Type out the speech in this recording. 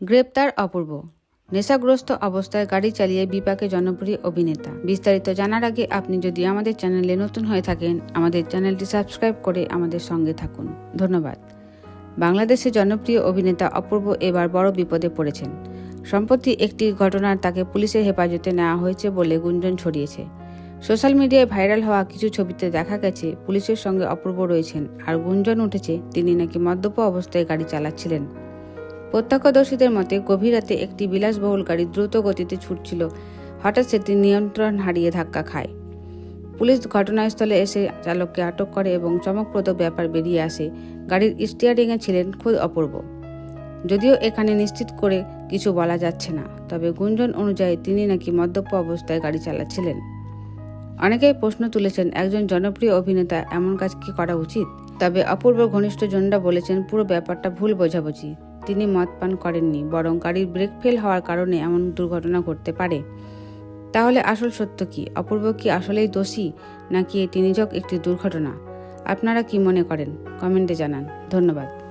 গ্রেপ্তার অপূর্ব। নেশাগ্রস্ত অবস্থায় গাড়ি চালিয়ে বিপাকে জনপ্রিয় অভিনেতা। বিস্তারিত জানার আগে আপনি যদি আমাদের চ্যানেলে নতুন হয়ে থাকেন, আমাদের চ্যানেলটি সাবস্ক্রাইব করে আমাদের সঙ্গে থাকুন। ধন্যবাদ। বাংলাদেশে জনপ্রিয় অভিনেতা অপূর্ব এবার বড় বিপদে পড়েছেন। সম্প্রতি একটি ঘটনার তাকে পুলিশের হেফাজতে নেওয়া হয়েছে বলে গুঞ্জন ছড়িয়েছে। সোশ্যাল মিডিয়ায় ভাইরাল হওয়া কিছু ছবিতে দেখা গেছে, পুলিশের সঙ্গে অপূর্ব রয়েছেন, আর গুঞ্জন উঠেছে, তিনি নাকি মদ্যপ অবস্থায় গাড়ি চালাচ্ছিলেন। প্রত্যক্ষদর্শীদের মতে, গভীর রাতে একটি বিলাসবহুল গাড়ি দ্রুত গতিতে ছুটছিল। হঠাৎ সেটি নিয়ন্ত্রণ হারিয়ে ধাক্কা খায়। পুলিশ ঘটনাস্থলে এসে চালককে আটক করে এবং চমকপ্রদ ব্যাপার বেরিয়ে আসে। গাড়ির স্টিয়ারিংয়ে ছিলেন খোদ অপূর্ব। যদিও এখানে নিশ্চিত করে কিছু বলা যাচ্ছে না, তবে গুঞ্জন অনুযায়ী তিনি নাকি মদ্যপ অবস্থায় গাড়ি চালাচ্ছিলেন। অনেকেই প্রশ্ন তুলেছেন, একজন জনপ্রিয় অভিনেতা এমন কাজ কি করা উচিত? তবে অপূর্ব ঘনিষ্ঠ জনরা বলেছেন, পুরো ব্যাপারটা ভুল বোঝাবুঝি। তিনি মদ পান করেননি, বরং গাড়ির ব্রেক ফেল হওয়ার কারণে এমন দুর্ঘটনা ঘটতে পারে। তাহলে আসল সত্য কি? অপূর্ব কি আসলেই দোষী? নাকি এটি নিজক একটি দুর্ঘটনা? আপনারা কি মনে করেন? কমেন্টে জানান। ধন্যবাদ।